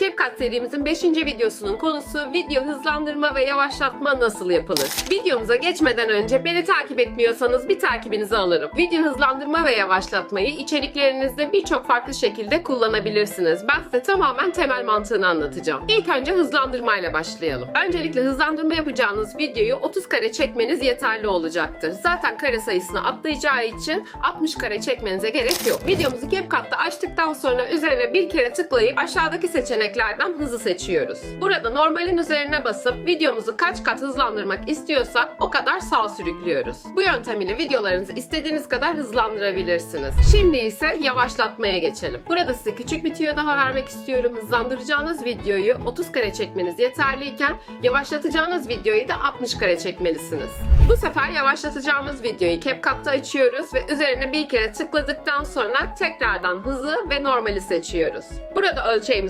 CapCut serimizin 5. videosunun konusu video hızlandırma ve yavaşlatma nasıl yapılır? Videomuza geçmeden önce beni takip etmiyorsanız bir takibinizi alırım. Video hızlandırma ve yavaşlatmayı içeriklerinizde birçok farklı şekilde kullanabilirsiniz. Ben size tamamen temel mantığını anlatacağım. İlk önce hızlandırmayla başlayalım. Öncelikle hızlandırma yapacağınız videoyu 30 kare çekmeniz yeterli olacaktır. Zaten kare sayısını atlayacağı için 60 kare çekmenize gerek yok. Videomuzu CapCut'ta açtıktan sonra üzerine bir kere tıklayıp aşağıdaki seçeneklerden hızı seçiyoruz. Burada normalin üzerine basıp videomuzu kaç kat hızlandırmak istiyorsak o kadar sağ sürüklüyoruz. Bu yöntem ile videolarınızı istediğiniz kadar hızlandırabilirsiniz. Şimdi ise yavaşlatmaya geçelim. Burada size küçük bir tüyo daha vermek istiyorum. Hızlandıracağınız videoyu 30 kare çekmeniz yeterliyken yavaşlatacağınız videoyu da 60 kare çekmelisiniz. Bu sefer yavaşlatacağımız videoyu CapCut'ta açıyoruz ve üzerine bir kere tıkladıktan sonra tekrardan hızı ve normali seçiyoruz. Burada ölçeğimizi